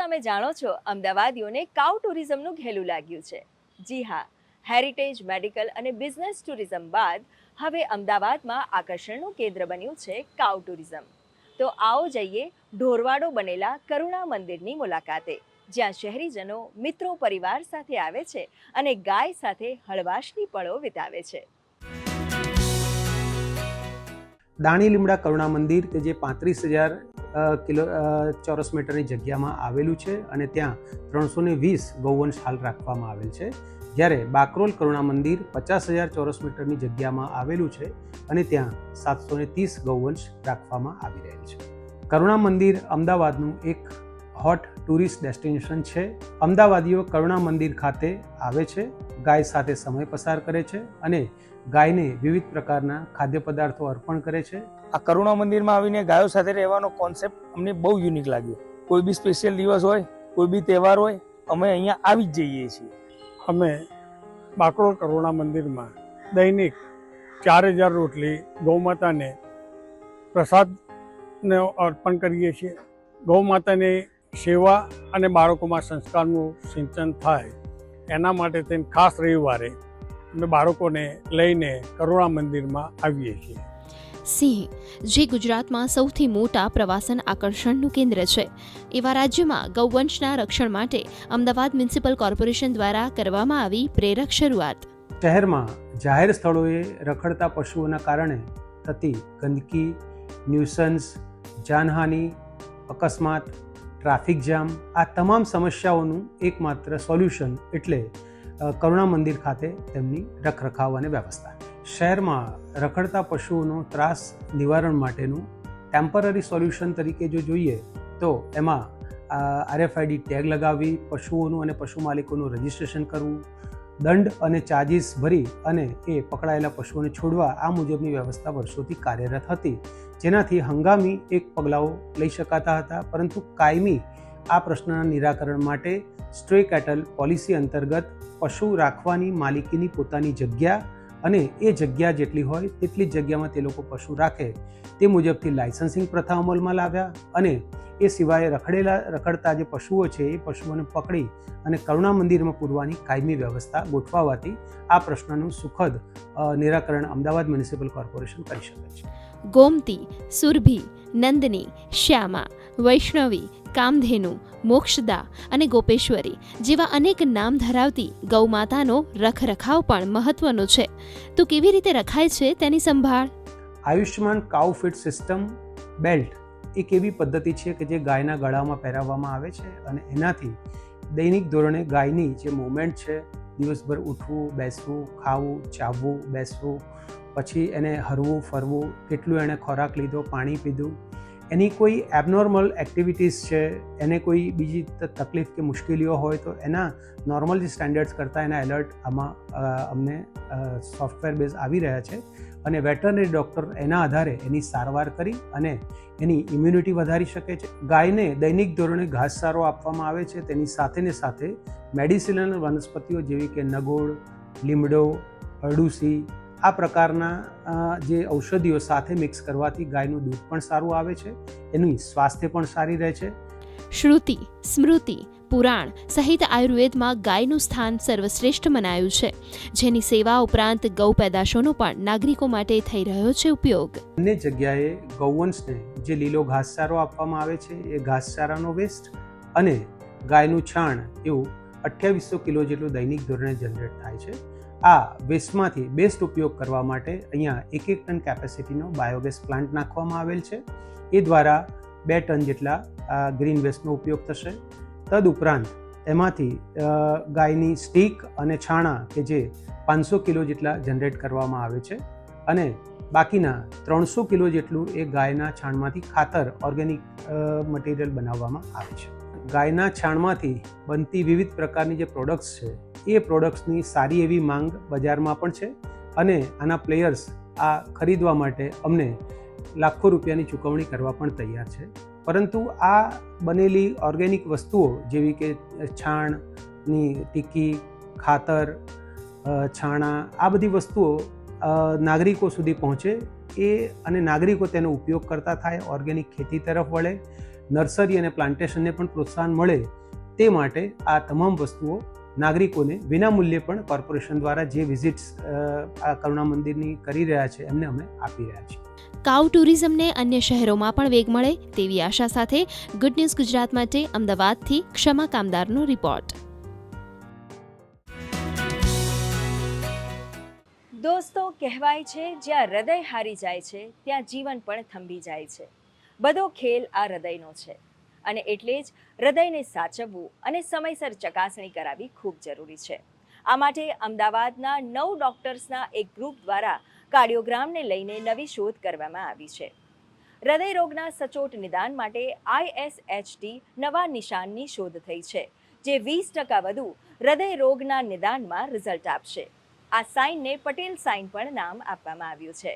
તમે જાણો છો, અમદાવાદીઓને કાઉ ટુરિઝમનું ઘેલું લાગ્યું છે. જી હા હેરિટેજ મેડિકલ અને બિઝનેસ ટુરિઝમ બાદ હવે અમદાવાદમાં આકર્ષણનું કેન્દ્ર બન્યું છે કાઉ ટુરિઝમ તો આવો જઈએ ઢોરવાડો બનેલા કરુણા મંદિરની મુલાકાતે, જ્યાં શહેરીજનો, મિત્રો, પરિવાર સાથે આવે છે અને ગાય સાથે હળવાશની પળો વિતાવે છે. દાણી લીમડા કરુણા મંદિર કે જે પાંત્રીસ હજાર કિલો ચોરસ મીટરની જગ્યામાં આવેલું છે અને ત્યાં ત્રણસો ને વીસ ગૌવંશ હાલ રાખવામાં આવેલ છે. જ્યારે બાકરોલ કરુણા મંદિર પચાસ હજાર ચોરસ મીટરની જગ્યામાં આવેલું છે અને ત્યાં સાતસો ને ત્રીસ ગૌવંશ રાખવામાં આવી રહેલ છે. કરુણા મંદિર અમદાવાદનું એક હોટ ટુરિસ્ટ ડેસ્ટિનેશન છે. અમદાવાદીઓ કરુણા મંદિર ખાતે આવે છે, ગાય સાથે સમય પસાર કરે છે અને ગાયને વિવિધ પ્રકારના ખાદ્ય પદાર્થો અર્પણ કરે છે. આ કરુણા મંદિરમાં આવીને ગાયો સાથે રહેવાનો કોન્સેપ્ટ અમને બહુ યુનિક લાગ્યો. કોઈ બી સ્પેશિયલ દિવસ હોય, કોઈ બી તહેવાર હોય, અમે અહીંયા આવી જ જઈએ છીએ. અમે બાકરોલ કરુણા મંદિરમાં દૈનિક ચાર હજાર રોટલી ગૌમાતાને પ્રસાદને અર્પણ કરીએ છીએ. ગૌમાતાની સેવા અને બાળકોમાં સંસ્કારનું સિંચન થાય, એના માટે થઈને ખાસ રવિવારે અમે બાળકોને લઈને કરુણા મંદિરમાં આવીએ છીએ. સિંહ, જે ગુજરાતમાં સૌથી મોટા પ્રવાસન આકર્ષણનું કેન્દ્ર છે. એવા રાજ્યમાં ગૌવંશના રક્ષણ માટે અમદાવાદ મ્યુનિસિપલ કોર્પોરેશન દ્વારા કરવામાં આવી પ્રેરક શરૂઆત. શહેરમાં જાહેર સ્થળોએ રખડતા પશુઓના કારણે થતી ગંદકી, ન્યુસન્સ, જાનહાનિ, અકસ્માત, ટ્રાફિક જામ, આ તમામ સમસ્યાઓનું એકમાત્ર સોલ્યુશન એટલે કરુણા મંદિર ખાતે તેમની રખરખાવ અને વ્યવસ્થા. શહેરમાં રખડતા પશુઓનો ત્રાસ નિવારણ માટેનું ટેમ્પરરી સોલ્યુશન તરીકે જો જોઈએ, તો એમાં આરએફઆઈડી ટેગ લગાવવી પશુઓનું અને પશુ માલિકોનું રજિસ્ટ્રેશન કરવું, દંડ અને ચાર્જિસ ભરી અને એ પકડાયેલા પશુઓને છોડવા આ મુજબની વ્યવસ્થા વર્ષોથી કાર્યરત હતી. જેનાથી હંગામી એક પગલાઓ લઈ શકાતા હતા, પરંતુ કાયમી આ પ્રશ્નના નિરાકરણ માટે સ્ટ્રે કેટલ પોલિસી અંતર્ગત પશુ રાખવાની માલિકીની પોતાની જગ્યા અને એ જગ્યા જેટલી હોય તેટલી જગ્યામાં તે લોકો પશુ રાખે તે મુજબથી લાયસન્સિંગ પ્રથા અમલમાં લાવ્યા અને એ સિવાય રખડેલા, રખડતા જે પશુઓ છે એ પશુઓને પકડી અને કરુણા મંદિરમાં પૂરવાની કાયમી વ્યવસ્થા ગોઠવાવાથી આ પ્રશ્નનું સુખદ નિરાકરણ અમદાવાદ મ્યુનિસિપલ કોર્પોરેશન કરી શકે છે. ગોમતી, સુરભી, નંદની, શ્યામા વૈષ્ણવી, કામધેનુ, મોક્ષદા અને ગોપેશ્વરી જેવા અનેક નામ ધરાવતી ગૌમાતાનો રખરખાવ પણ મહત્વનો છે. તો કેવી રીતે રખાય છે તેની સંભાળ? Ayushman cow fit system belt એક એવી પદ્ધતિ છે કે જે ગાયના ગળામાં પહેરાવવામાં આવે છે અને એનાથી દૈનિક ધોરણે ગાયની જે મૂવમેન્ટ છે, દિવસભર ઉઠવું, બેસવું, ખાવું, ચાવવું, બેસવું, પછી એને હરવું, ફરવું, કેટલું એણે ખોરાક લીધો, પાણી પીધું એની કોઈ એબનોર્મલ એક્ટિવિટીઝ છે, એને કોઈ બીજી તકલીફ કે મુશ્કેલીઓ હોય તો એના નોર્મલ જે સ્ટેન્ડર્ડ્સ કરતાં એના એલર્ટ આમાં અમને સોફ્ટવેર બેઝ આવી રહ્યા છે. અને વેટરનરી ડૉક્ટર એના આધારે એની સારવાર કરી અને એની ઇમ્યુનિટી વધારી શકે છે. ગાયને દૈનિક ધોરણે ઘાસચારો આપવામાં આવે છે. તેની સાથેને સાથે મેડિસિનલ વનસ્પતિઓ જેવી કે નગોળ, લીમડો અરડુસી આ પ્રકારના જે ઔષધિઓ સાથે મિક્સ કરવાથી ગાયનું દૂધ પણ સારું આવે છે એની સ્વાસ્થ્ય પણ સારી રહે છે. શ્રુતિ સ્મૃતિ પુરાણ સહિત આયુર્વેદમાં ગાયનું સ્થાન સર્વશ્રેષ્ઠ મનાયું છે. જેની સેવા ઉપરાંત ગૌ પેદાશોનો પણ નાગરિકો માટે થઈ રહ્યો છે ઉપયોગ. અન્ય જગ્યાએ ગૌવંશને જે લીલો ઘાસચારો આપવામાં આવે છે એ ઘાસચારાનો વેસ્ટ અને ગાયનું છાણ એવું અઠ્યાવીસો કિલો જેટલું દૈનિક ધોરણે જનરેટ થાય છે. આ વેસ્ટમાંથી બેસ્ટ ઉપયોગ કરવા માટે અહીંયા એક એક ટન કેપેસિટીનો બાયોગેસ પ્લાન્ટ નાખવામાં આવેલ છે. એ દ્વારા બે ટન જેટલા ગ્રીન વેસ્ટનો ઉપયોગ થશે. તદ ઉપરાંત એમાંથી ગાયની સ્ટીક અને છાણા કે જે પાંચસો કિલો જેટલા જનરેટ કરવામાં આવે છે અને બાકીના ત્રણસો કિલો જેટલું એ ગાયના છાણમાંથી ખાતર ઓર્ગેનિક મટીરિયલ બનાવવામાં આવે છે. ગાયના છાણમાંથી બનતી વિવિધ પ્રકારની જે પ્રોડક્ટ્સ છે એ પ્રોડક્ટ્સની સારી એવી માંગ બજારમાં પણ છે અને આના પ્લેયર્સ આ ખરીદવા માટે અમને લાખો રૂપિયાની ચૂકવણી કરવા પણ તૈયાર છે. પરંતુ આ બનેલી ઓર્ગેનિક વસ્તુઓ જેવી કે છાણની ટીકી ખાતર છાણા, આ બધી વસ્તુઓ નાગરિકો સુધી પહોંચે એ અને નાગરિકો તેનો ઉપયોગ કરતા થાય ઓર્ગેનિક ખેતી તરફ વળે, નર્સરી અને પ્લાન્ટેશનને પણ પ્રોત્સાહન મળે તે માટે આ તમામ વસ્તુઓ નાગરિકોને વિનામૂલ્યે પણ કોર્પોરેશન દ્વારા જે વિઝિટ્સ આ કરુણા મંદિરની કરી રહ્યા છે એમને અમે આપી રહ્યા છીએ. કાઉ ટુરિઝમને અન્ય શહેરોમાં પણ વેગ મળે તેવી આશા સાથે ગુડ ન્યૂઝ ગુજરાત માટે અમદાવાદથી ક્ષમા કામદારનો રિપોર્ટ દોસ્તો કહેવાય છે જ્યાં હૃદય હારી જાય છે ત્યાં જીવન પણ થંભી જાય છે. બધો ખેલ આ હૃદયનો છે. અને એટલે જ હૃદયને સાચવવું અને સમયસર ચકાસણી કરાવવી ખૂબ જરૂરી છે. આ માટે અમદાવાદના નવ ડોક્ટર્સના એક ગ્રુપ દ્વારા કાર્ડિયોગ્રામને લઈને નવી શોધ કરવામાં આવી છે. હૃદય રોગના સચોટ નિદાન માટે આઈએસએચટી નવા નિશાનની શોધ થઈ છે, જે વીસ ટકા વધુ હૃદય રોગના નિદાનમાં રિઝલ્ટ આપશે. આ સાઇનને પટેલ સાઇન પણ નામ આપવામાં આવ્યું છે.